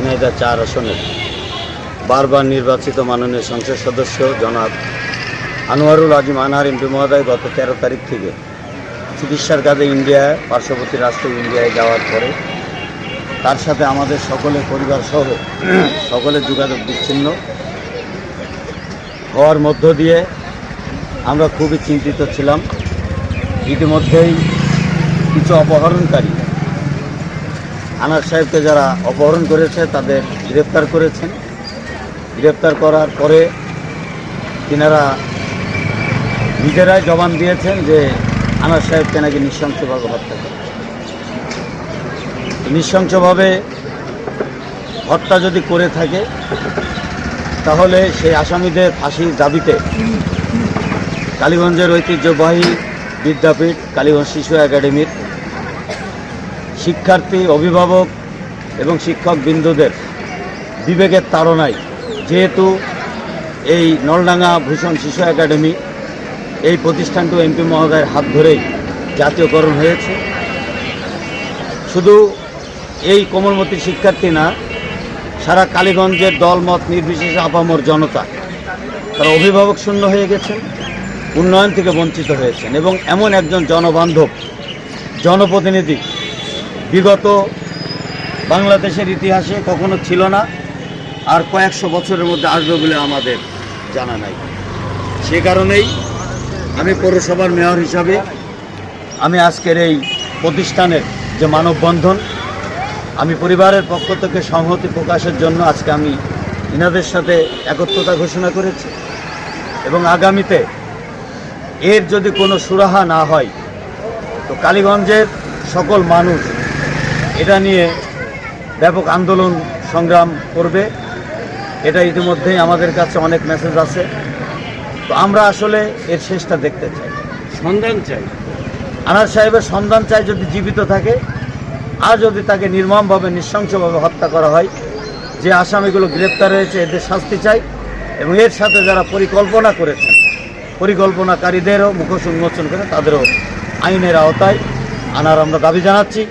ঝিনাইদহ চার আসনের বারবার নির্বাচিত মাননীয় সংসদ সদস্য জনাব আনোয়ারুল আজিম আনহার এমপি মহোদয় গত তেরো তারিখ থেকে চিকিৎসার কাজে ইন্ডিয়ায় পার্শ্ববর্তী রাষ্ট্র ইন্ডিয়ায় যাওয়ার পরে তার সাথে আমাদের সকলের পরিবার সহ সকলের যোগাযোগ বিচ্ছিন্ন হওয়ার মধ্য দিয়ে আমরা খুবই চিন্তিত ছিলাম। ইতিমধ্যেই কিছু অপহরণকারী আনার সাহেবকে যারা অপহরণ করেছে, তাদের গ্রেপ্তার করেছেন। গ্রেপ্তার করার পরে তিনারা নিজেরাই জবান দিয়েছেন যে আনার সাহেবকে নাকি নৃশংসভাবে হত্যা করে নৃশংসভাবে হত্যা যদি করে থাকে, তাহলে সেই আসামিদের ফাঁসির দাবিতে কালীগঞ্জের ঐতিহ্যবাহী বিদ্যাপীঠ, কালীগঞ্জ শিশু একাডেমির শিক্ষার্থী, অভিভাবক এবং শিক্ষক বিন্দুদের বিবেকের তাড়নায় যেহেতু এই নলডাঙ্গা ভূষণ শিশু একাডেমি এই প্রতিষ্ঠানটি এমপি মহোদয়ের হাত ধরেই জাতীয়করণ হয়েছে। শুধু এই কোমলমতি শিক্ষার্থী না, সারা কালীগঞ্জের দলমত নির্বিশেষে আপামর জনতা, তারা অভিভাবক শূন্য হয়ে গেছেন, উন্নয়ন থেকে বঞ্চিত হয়েছেন এবং এমন একজন জনবান্ধব, জনপ্রতিনিধি বিগত বাংলাদেশের ইতিহাসে কখনো ছিল না, আর কয়েকশো বছরের মধ্যে আসবে বলে আমাদের জানা নাই। সে কারণেই আমি পৌরসভার মেয়র হিসাবে আমি আজকের এই প্রতিষ্ঠানের যে মানববন্ধন, আমি পরিবারের পক্ষ থেকে সংহতি প্রকাশের জন্য আজকে আমি ইনাদের সাথে একত্রতা ঘোষণা করেছি। এবং আগামীতে এর যদি কোনো সুরাহা না হয়, তো কালীগঞ্জের সকল মানুষ এটা নিয়ে ব্যাপক আন্দোলন সংগ্রাম করবে। এটা ইতিমধ্যেই আমাদের কাছে অনেক মেসেজ আছে। তো আমরা আসলে এর শেষটা দেখতে চাই। সন্ধান চাই। আনার সাহেবের সন্ধান চাই যদি জীবিত থাকে আর যদি তাকে নির্মমভাবে নৃশংসভাবে হত্যা করা হয় যে আসামিগুলো গ্রেপ্তার হয়েছে এদের শাস্তি চাই এবং এর সাথে যারা পরিকল্পনা করেছেন পরিকল্পনাকারীদেরও মুখোশ উন্মোচন করে তাদেরও আইনের আওতায় আনার আমরা দাবি জানাচ্ছি।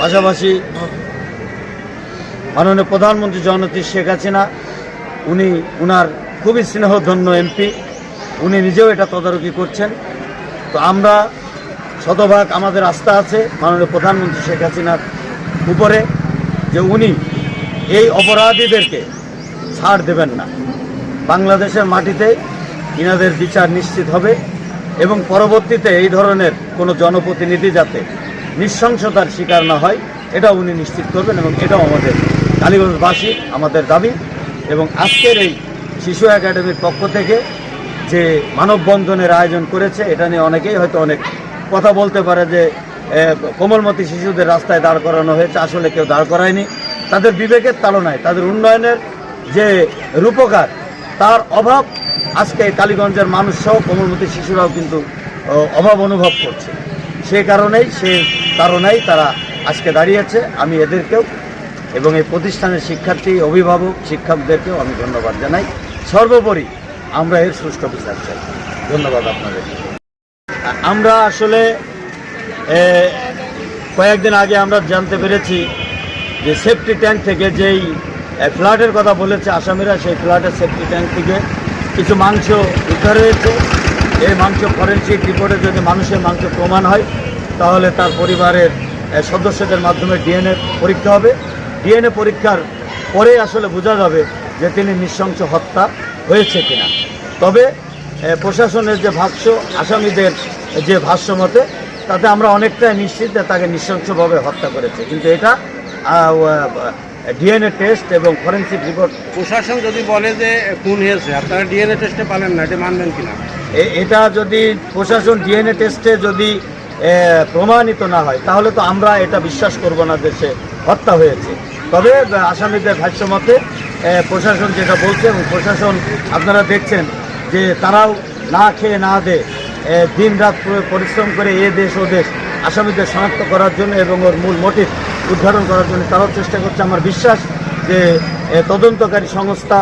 পাশাপাশি মাননীয় প্রধানমন্ত্রী জননেত্রী শেখ হাসিনা, উনি উনার খুবই স্নেহধন্য এমপি, উনি নিজেও এটা তদারকি করছেন। তো আমরা শতভাগ আমাদের আস্থা আছে মাননীয় প্রধানমন্ত্রী শেখ হাসিনার উপরে যে উনি এই অপরাধীদেরকে ছাড় দেবেন না। বাংলাদেশের মাটিতে ইনাদের বিচার নিশ্চিত হবে এবং পরবর্তীতে এই ধরনের কোনো জনপ্রতিনিধি যাতে নৃশংসতার শিকার না হয় এটা উনি নিশ্চিত করবেন এবং এটাও আমাদের কালীগঞ্জবাসী আমাদের দাবি এবং আজকের এই শিশু একাডেমির পক্ষ থেকে যে মানববন্ধনের আয়োজন করেছে, এটা নিয়ে অনেকেই হয়তো অনেক কথা বলতে পারে যে কোমলমতি শিশুদের রাস্তায় দাঁড় করানো হয়েছে, আসলে কেউ দাঁড় করায়নি। তাদের বিবেকের তাড়নায়, তাদের উন্নয়নের যে রূপকার, তার অভাব আজকে কালীগঞ্জের মানুষ সহ কোমলমতি শিশুরাও কিন্তু অভাব অনুভব করছে। সে কারণেই সে কারণেই তারা আজকে দাঁড়িয়েছে আমি এদেরকেও এবং এই প্রতিষ্ঠানের শিক্ষার্থী, অভিভাবক, শিক্ষকদেরকেও আমি ধন্যবাদ জানাই। সর্বোপরি আমরা এর সুষ্ঠু বিচার চাই। ধন্যবাদ আপনাদের। আমরা আসলে কয়েকদিন আগে আমরা জানতে পেরেছি যে সেফটি ট্যাঙ্ক থেকে যেই ফ্ল্যাটের কথা বলেছে আসামিরা, সেই ফ্ল্যাটের সেফটি ট্যাঙ্ক থেকে কিছু মাংস উদ্ধার হয়েছে। এই মাংস ফরেন্সিক রিপোর্টে যদি মানুষের মাংস প্রমাণ হয়, তাহলে তার পরিবারের সদস্যদের মাধ্যমে ডিএনএ পরীক্ষা হবে। ডিএনএ পরীক্ষার পরে আসলে বোঝা যাবে যে তিনি নৃশংস হত্যা হয়েছে কিনা। তবে প্রশাসনের যে ভাষ্য, আসামিদের যে ভাষ্য মতে, তাতে আমরা অনেকটাই নিশ্চিত যে তাকে নৃশংসভাবে হত্যা করেছে। কিন্তু এটা ডিএনএ টেস্ট এবং ফরেন্সিক রিপোর্ট প্রশাসন যদি বলে যে খুন হয়েছে আপনারা ডিএনএ টেস্টে পালেন না, এটা মানবেন কিনা? এটা যদি প্রশাসন ডিএনএ টেস্টে যদি প্রমাণিত না হয়, তাহলে তো আমরা এটা বিশ্বাস করব না সে হত্যা হয়েছে। তবে আসামিদের ভাষ্য মতে প্রশাসন যেটা বলছে এবং প্রশাসন আপনারা দেখছেন যে তারাও না খেয়ে না দে দিন রাত পরিশ্রম করে এ দেশ ও দেশ আসামিদের শনাক্ত করার জন্য এবং ওর মূল মোটিভ উদ্ধারণ করার জন্য তারাও চেষ্টা করছে। আমার বিশ্বাস যে তদন্তকারী সংস্থা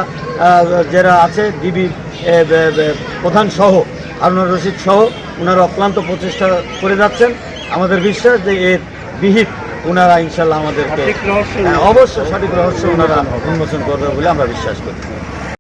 যারা আছে ডিবি প্রধান সহ আরুনার রশিদ সহ ওনারা অক্লান্ত প্রচেষ্টা করে যাচ্ছেন। আমাদের বিশ্বাস যে এর বিহিত ওনারা ইনশাল্লাহ আমাদেরকে অবশ্য হ্যাঁ, অবশ্যই সঠিক রহস্য ওনারা উন্মোচন করবে বলে আমরা বিশ্বাস করি।